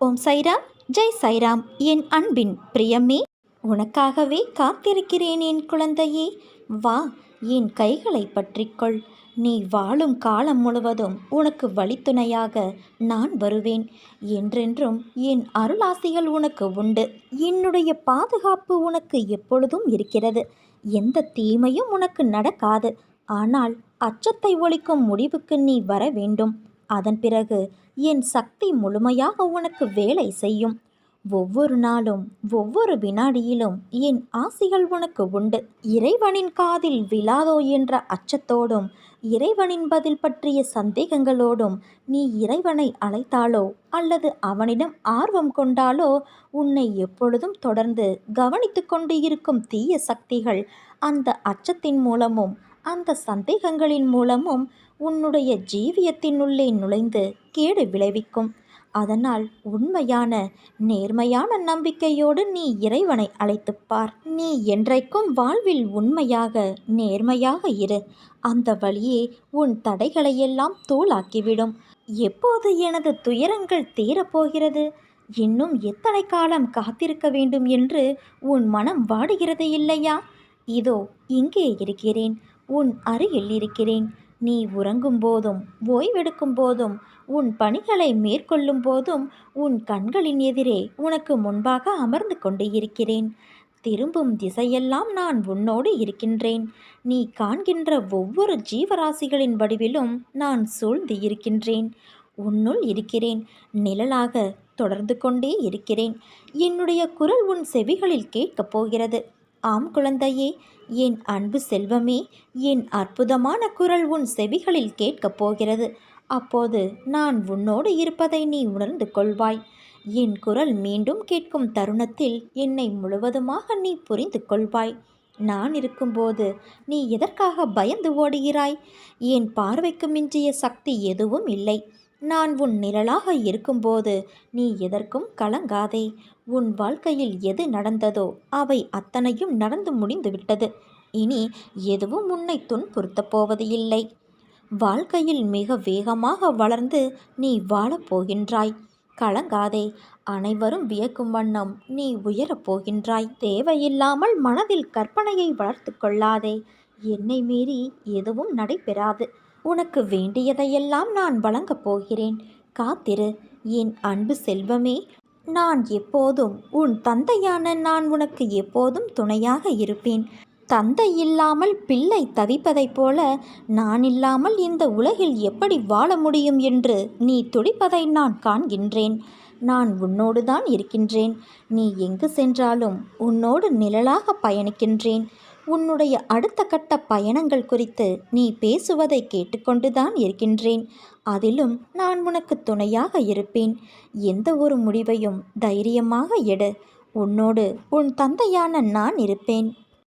ஓம் சைராம் ஜெய் சைராம். என் அன்பின் பிரியமே உனக்காகவே காத்திருக்கிறேன் என் குழந்தையே. வா என் கைகளை பற்றிக்கொள். நீ வாழும் காலம் முழுவதும் உனக்கு வழித்துணையாக நான் வருவேன். என்றென்றும் என் அருளாசிகள் உனக்கு உண்டு. என்னுடைய பாதுகாப்பு உனக்கு எப்பொழுதும் இருக்கிறது. எந்த தீமையும் உனக்கு நடக்காது. ஆனால் அச்சத்தை ஒழிக்கும் முடிவுக்கு நீ வர வேண்டும். அதன் பிறகு என் சக்தி முழுமையாக உனக்கு வேலை செய்யும். ஒவ்வொரு நாளும் ஒவ்வொரு வினாடியிலும் என் ஆசிகள் உனக்கு உண்டு. இறைவனின் காதில் விழாதோ என்ற அச்சத்தோடும் இறைவனின் பதில் பற்றிய சந்தேகங்களோடும் நீ இறைவனை அழைத்தாலோ அல்லது அவனிடம் ஆர்வம் கொண்டாலோ உன்னை எப்பொழுதும் தொடர்ந்து கவனித்து கொண்டு இருக்கும் தீய சக்திகள் அந்த அச்சத்தின் மூலமும் அந்த சந்தேகங்களின் மூலமும் உன்னுடைய ஜீவியத்தினுள்ளே நுழைந்து கேடு விளைவிக்கும். அதனால் உண்மையான நேர்மையான நம்பிக்கையோடு நீ இறைவனை அழைத்துப் பார். நீ என்றைக்கும் வாழ்வில் உண்மையாக நேர்மையாக இரு. அந்த வழியே உன் தடைகளையெல்லாம் தூளாக்கிவிடும் எப்போது எனது துயரங்கள் தீரப்போகிறது? இன்னும் எத்தனை காலம் காத்திருக்க வேண்டும் என்று உன் மனம் வாடுகிறது இல்லையா? இதோ இங்கே இருக்கிறேன். உன் அருகில் இருக்கிறேன். நீ உறங்கும் போதும் ஓய்வெடுக்கும் போதும் உன் பணிகளை மேற்கொள்ளும் போதும் உன் கண்களின் எதிரே உனக்கு முன்பாக அமர்ந்து கொண்டு இருக்கிறேன். திரும்பும் திசையெல்லாம் நான் உன்னோடு இருக்கின்றேன். நீ காண்கின்ற ஒவ்வொரு ஜீவராசிகளின் வடிவிலும் நான் சூழ்ந்து இருக்கின்றேன். உன்னுள் இருக்கிறேன். நிழலாக தொடர்ந்து கொண்டே இருக்கிறேன். என்னுடைய குரல் உன் செவிகளில் கேட்கப் போகிறது. ஆம் குழந்தையே என் அன்பு செல்வமே என் அற்புதமான குரல் உன் செவிகளில் கேட்கப் போகிறது. அப்போது நான் உன்னோடு இருப்பதை நீ உணர்ந்து கொள்வாய். என் குரல் மீண்டும் கேட்கும் தருணத்தில் என்னை முழுவதுமாக நீ புரிந்து கொள்வாய். நான் இருக்கும்போது நீ எதற்காக பயந்து ஓடுகிறாய்? என் பார்வைக்கு மிஞ்சிய சக்தி எதுவும் இல்லை. நான் உன் நிழலாக இருக்கும்போது நீ எதற்கும் கலங்காதே. உன் வாழ்க்கையில் எது நடந்ததோ அவை அத்தனையும் நடந்து முடிந்துவிட்டது இனி எதுவும் உன்னை துன்புறுத்தப் போவது இல்லை. வாழ்க்கையில் மிக வேகமாக வளர்ந்து நீ வாழப்போகின்றாய் கலங்காதே. அனைவரும் வியக்கும் வண்ணம் நீ உயரப் போகின்றாய். தேவையில்லாமல் மனதில் கற்பனையை வளர்த்து கொள்ளாதே. என்னை மீறி எதுவும் நடைபெறாது. உனக்கு வேண்டியதையெல்லாம் நான் வழங்கப் போகிறேன். காத்திரு என் அன்பு செல்வமே நான் எப்போதும் உன் தந்தையான நான் உனக்கு எப்போதும் துணையாக இருப்பேன். தந்தை இல்லாமல் பிள்ளை தவிப்பதைப் போல நான் இல்லாமல் இந்த உலகில் எப்படி வாழ முடியும் என்று நீ துடிப்பதை நான் காண்கின்றேன். நான் உன்னோடு தான் இருக்கின்றேன். நீ எங்கு சென்றாலும் உன்னோடு நிழலாக பயணிக்கின்றேன். உன்னுடைய அடுத்த கட்ட பயணங்கள் குறித்து நீ பேசுவதை கேட்டுக்கொண்டுதான் இருக்கின்றேன். அதிலும் நான் உனக்கு துணையாக இருப்பேன். எந்த ஒரு முடிவையும் தைரியமாக எடு. உன்னோடு உன் தந்தையான நான் இருப்பேன்.